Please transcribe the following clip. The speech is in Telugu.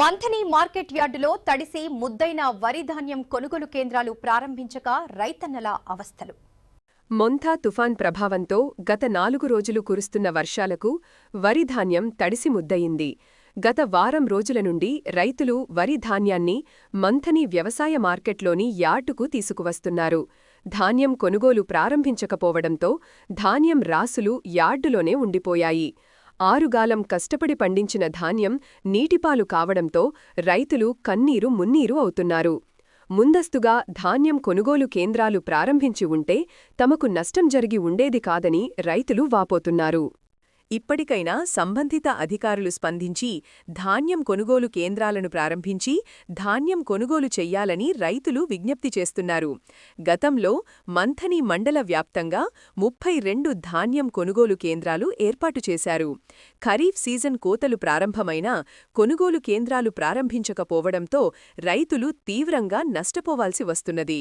మంథని మార్కెట్ యార్డులో తడిసి ముద్దైన వరి ధాన్యం కొనుగోలు కేంద్రాలు ప్రారంభించక రైతన్నల అవస్థలు. మొంథా తుఫాన్ ప్రభావంతో గత నాలుగు రోజులు కురుస్తున్న వర్షాలకు వరి ధాన్యం తడిసి ముద్దయింది. గత వారం రోజుల నుండి రైతులు వరి ధాన్యాన్ని మంథని వ్యవసాయ మార్కెట్లోని యార్డుకు తీసుకువస్తున్నారు. ధాన్యం కొనుగోలు ప్రారంభించకపోవడంతో ధాన్యం రాసులు యార్డులోనే ఉండిపోయాయి. ఆరుగాలం కష్టపడి పండించిన ధాన్యం నీటిపాలు కావడంతో రైతులు కన్నీరు మున్నీరు అవుతున్నారు. ముందస్తుగా ధాన్యం కొనుగోలు కేంద్రాలు ప్రారంభించి ఉంటే తమకు నష్టం జరిగి ఉండేది కాదని రైతులు వాపోతున్నారు. ఇప్పటికైనా సంబంధిత అధికారులు స్పందించి ధాన్యం కొనుగోలు కేంద్రాలను ప్రారంభించి ధాన్యం కొనుగోలు చెయ్యాలని రైతులు విజ్ఞప్తి చేస్తున్నారు. గతంలో మంథని మండల వ్యాప్తంగా ముప్పై రెండు ధాన్యం కొనుగోలు కేంద్రాలు ఏర్పాటు చేశారు. ఖరీఫ్ సీజన్ కోతలు ప్రారంభమైనా కొనుగోలు కేంద్రాలు ప్రారంభించకపోవడంతో రైతులు తీవ్రంగా నష్టపోవాల్సి వస్తున్నది.